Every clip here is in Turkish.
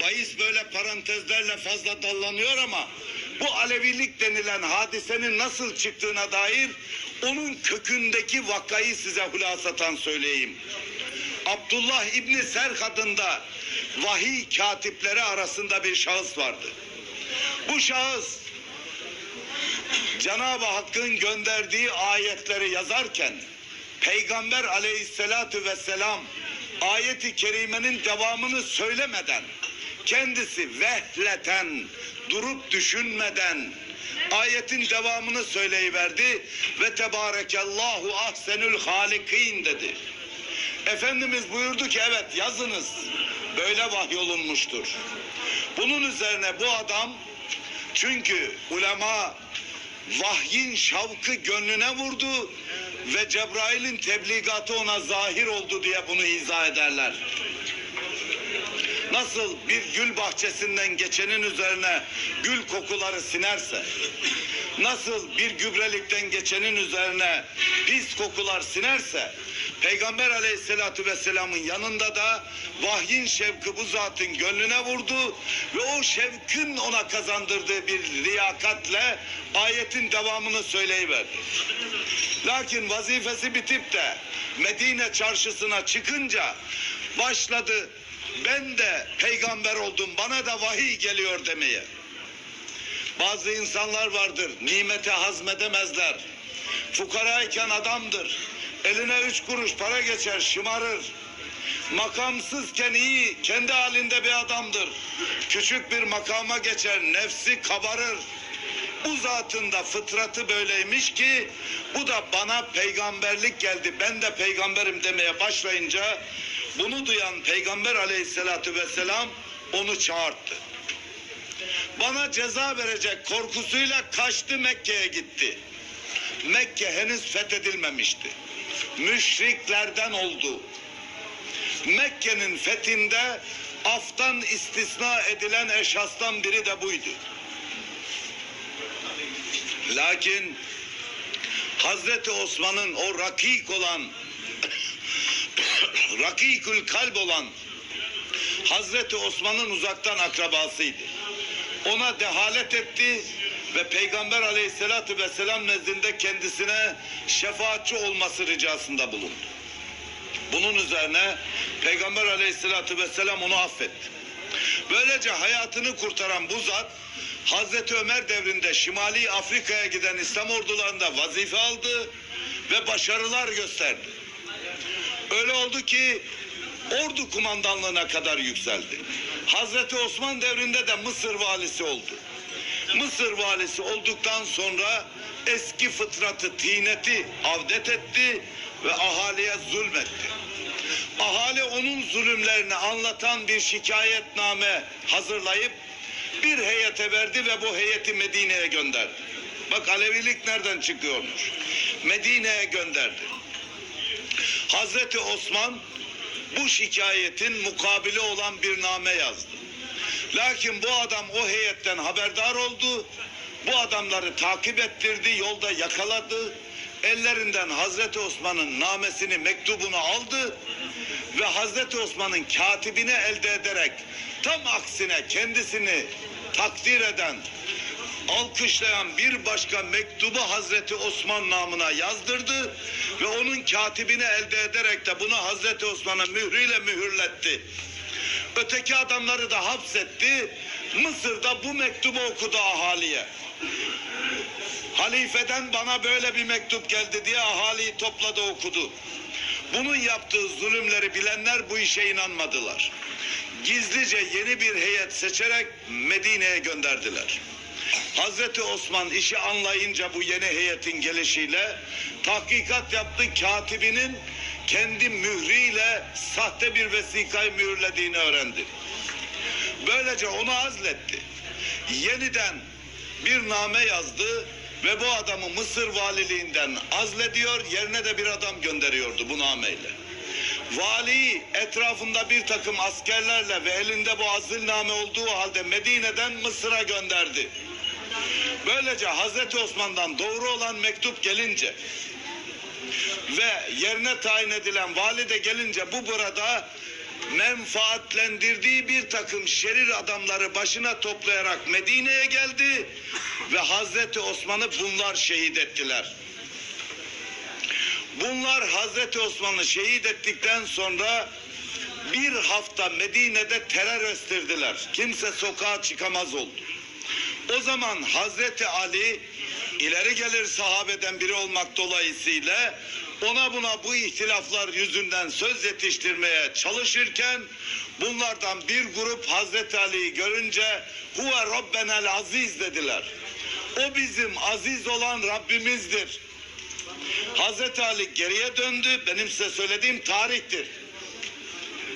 Bayis böyle parantezlerle fazla dallanıyor ama bu Alevilik denilen hadisenin nasıl çıktığına dair onun kökündeki vakayı size hulasatan söyleyeyim. Abdullah İbni Serh adında vahiy katipleri arasında bir şahıs vardı. Bu şahıs Cenab-ı Hakk'ın gönderdiği ayetleri yazarken Peygamber aleyhissalatu vesselam ayeti kerimenin devamını söylemeden kendisi vehleten durup düşünmeden ayetin devamını söyleyiverdi ve tebarekallahu ahsenül halikin dedi. Efendimiz buyurdu ki evet yazınız böyle vahyolunmuştur. Bunun üzerine bu adam çünkü ulema vahyin şavkı gönlüne vurdu ve Cebrail'in tebligatı ona zahir oldu diye bunu izah ederler. Nasıl bir gül bahçesinden geçenin üzerine gül kokuları sinerse, nasıl bir gübrelikten geçenin üzerine pis kokular sinerse, Peygamber aleyhissalatü vesselamın yanında da vahyin şevki bu zatın gönlüne vurdu ve o şevkin ona kazandırdığı bir liyakatle ayetin devamını söyleyiverdi. Lakin vazifesi bitip de Medine çarşısına çıkınca başladı ben de peygamber oldum bana da vahiy geliyor demeye. Bazı insanlar vardır nimete hazmedemezler. Fukarayken adamdır. Eline üç kuruş para geçer şımarır. Makamsızken iyi kendi halinde bir adamdır. Küçük bir makama geçer nefsi kabarır. Bu zatın da fıtratı böyleymiş ki bu da bana peygamberlik geldi ben de peygamberim demeye başlayınca bunu duyan peygamber aleyhissalatü vesselam onu çağırttı. Bana ceza verecek korkusuyla kaçtı Mekke'ye gitti. Mekke henüz fethedilmemişti. Müşriklerden oldu. Mekke'nin fethinde aftan istisna edilen eşhastan biri de buydu. Lakin Hazreti Osman'ın o rakik olan rakikül kalp olan Hazreti Osman'ın uzaktan akrabasıydı. Ona dehalet etti ve Peygamber aleyhissalatü vesselam nezdinde kendisine şefaatçi olması ricasında bulundu. Bunun üzerine Peygamber aleyhissalatü vesselam onu affetti. Böylece hayatını kurtaran bu zat Hazreti Ömer devrinde Şimali Afrika'ya giden İslam ordularında vazife aldı ve başarılar gösterdi. Öyle oldu ki ordu kumandanlığına kadar yükseldi. Hazreti Osman devrinde de Mısır valisi oldu. Mısır valisi olduktan sonra eski fıtratı, tineti avdet etti ve ahaliye zulmetti. Ahali onun zulümlerini anlatan bir şikayetname hazırlayıp bir heyete verdi ve bu heyeti Medine'ye gönderdi. Bak Alevilik nereden çıkıyormuş? Medine'ye gönderdi. Hazreti Osman bu şikayetin mukabili olan bir name yazdı. Lakin bu adam o heyetten haberdar oldu. Bu adamları takip ettirdi, yolda yakaladı. Ellerinden Hazreti Osman'ın namesini, mektubunu aldı ve Hazreti Osman'ın katibini elde ederek tam aksine kendisini takdir eden, alkışlayan bir başka mektubu Hazreti Osman namına yazdırdı ve onun katibini elde ederek de bunu Hazreti Osman'a mührüyle mühürletti. Öteki adamları da hapsetti. Mısır'da bu mektubu okudu ahaliye. Halifeden bana böyle bir mektup geldi diye ahaliyi topladı okudu. Bunun yaptığı zulümleri bilenler bu işe inanmadılar. Gizlice yeni bir heyet seçerek Medine'ye gönderdiler. Hazreti Osman işi anlayınca bu yeni heyetin gelişiyle tahkikat yaptı katibinin kendi mühriyle sahte bir vesikayı mühürlediğini öğrendi. Böylece onu azletti. Yeniden bir name yazdı ve bu adamı Mısır valiliğinden azlediyor, yerine de bir adam gönderiyordu bu nameyle. Vali etrafında bir takım askerlerle ve elinde bu azilname olduğu halde Medine'den Mısır'a gönderdi. Böylece Hazreti Osman'dan doğru olan mektup gelince ve yerine tayin edilen vali de gelince bu burada menfaatlendirdiği bir takım şerir adamları başına toplayarak Medine'ye geldi ve Hazreti Osman'ı bunlar şehit ettiler. Bunlar Hazreti Osman'ı şehit ettikten sonra bir hafta Medine'de terör estirdiler. Kimse sokağa çıkamaz oldu. O zaman Hazreti Ali ileri gelir sahabeden biri olmak dolayısıyla ona buna bu ihtilaflar yüzünden söz yetiştirmeye çalışırken bunlardan bir grup Hazreti Ali'yi görünce huve rabbenel aziz dediler. O bizim aziz olan Rabbimizdir. Hazreti Ali geriye döndü. Benim size söylediğim tarihtir.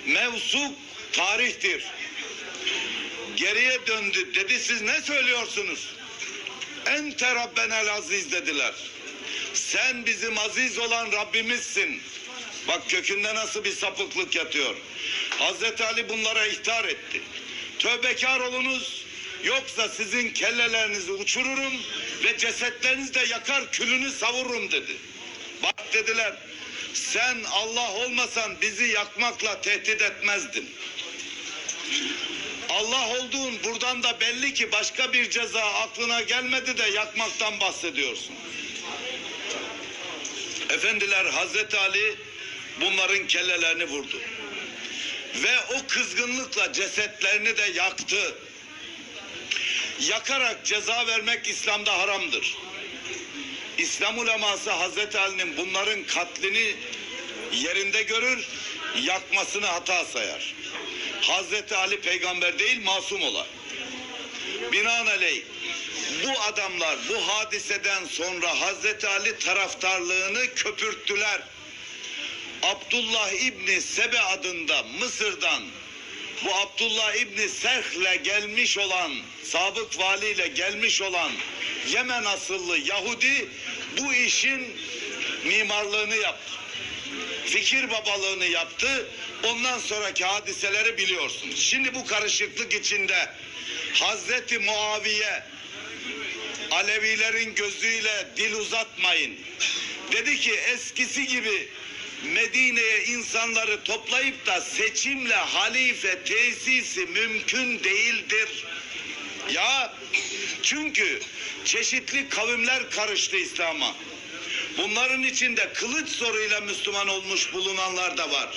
Mevsuk tarihtir. Geriye döndü. Dedi siz ne söylüyorsunuz? Ente Rabbenel Aziz dediler. Sen bizim aziz olan Rabbimizsin. Bak kökünde nasıl bir sapıklık yatıyor. Hazreti Ali bunlara ihtar etti. Tövbekar olunuz yoksa sizin kellelerinizi uçururum ve cesetlerinizi de yakar külünü savururum dedi. Bak dediler sen Allah olmasan bizi yakmakla tehdit etmezdin. Allah olduğun buradan da belli ki başka bir ceza aklına gelmedi de yakmaktan bahsediyorsun. Efendiler Hazreti Ali bunların kellelerini vurdu. Ve o kızgınlıkla cesetlerini de yaktı. Yakarak ceza vermek İslam'da haramdır. İslam uleması Hazreti Ali'nin bunların katlini yerinde görür, yakmasını hata sayar. Hazreti Ali peygamber değil masum olan. Binaenaleyh bu adamlar bu hadiseden sonra Hazreti Ali taraftarlığını köpürttüler. Abdullah İbni Sebe adında Mısır'dan bu Abdullah İbni Serh'le gelmiş olan, sabık valiyle gelmiş olan Yemen asıllı Yahudi bu işin mimarlığını yaptı. Fikir babalığını yaptı. Ondan sonraki hadiseleri biliyorsunuz. Şimdi bu karışıklık içinde Hazreti Muaviye Alevilerin gözüyle dil uzatmayın. Dedi ki eskisi gibi Medine'ye insanları toplayıp da seçimle halife tesisi mümkün değildir. Ya çünkü çeşitli kavimler karıştı İslam'a. Bunların içinde kılıç zoruyla Müslüman olmuş bulunanlar da var.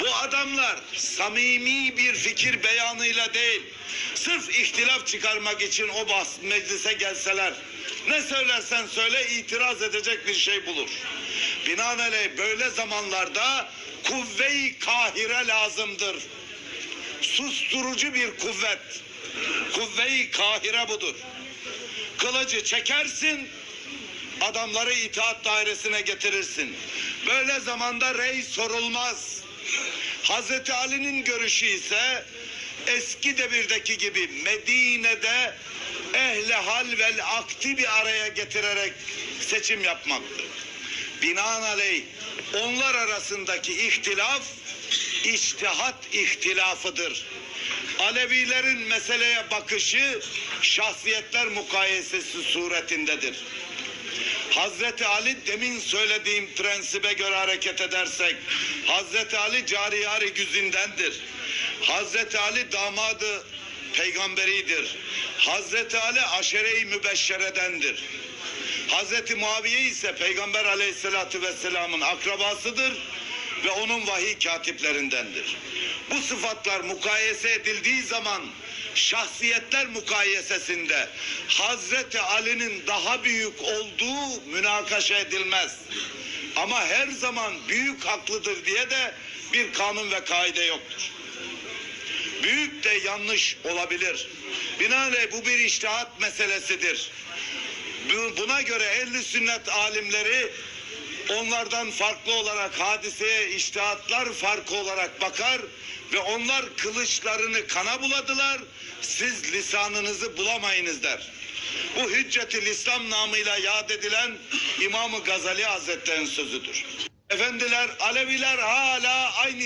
Bu adamlar samimi bir fikir beyanıyla değil, sırf ihtilaf çıkarmak için o bahs meclise gelseler, ne söylersen söyle itiraz edecek bir şey bulur. Binaenaleyh böyle zamanlarda kuvve-i kahire lazımdır. Susturucu bir kuvvet. Kuvve-i kahire budur. Kılıcı çekersin, adamları itaat dairesine getirirsin. Böyle zamanda rey sorulmaz. Hazreti Ali'nin görüşü ise eski devirdeki gibi Medine'de ehli hal vel akti bir araya getirerek seçim yapmaktır. Binaenaleyh onlar arasındaki ihtilaf içtihat ihtilafıdır. Alevilerin meseleye bakışı şahsiyetler mukayesesi suretindedir. Hazreti Ali demin söylediğim prensibe göre hareket edersek Hazreti Ali cariyari güzindendir. Hazreti Ali damadı peygamberidir. Hazreti Ali aşere-i mübeşşeredendir. Hazreti Muaviye ise Peygamber aleyhissalatü vesselamın akrabasıdır ve onun vahiy katiplerindendir. Bu sıfatlar mukayese edildiği zaman şahsiyetler mukayesesinde Hazreti Ali'nin daha büyük olduğu münakaşa edilmez. Ama her zaman büyük haklıdır diye de bir kanun ve kaide yoktur. Büyük de yanlış olabilir. Binaenaleyh bu bir iştihat meselesidir. Bu- Buna göre ehli sünnet alimleri onlardan farklı olarak hadiseye iştihatlar farkı olarak bakar ve onlar kılıçlarını kana buladılar. Siz lisanınızı bulamayınız der. Bu Hüccetül İslam namıyla yad edilen İmam-ı Gazali Hazretleri'nin sözüdür. Efendiler Aleviler hala aynı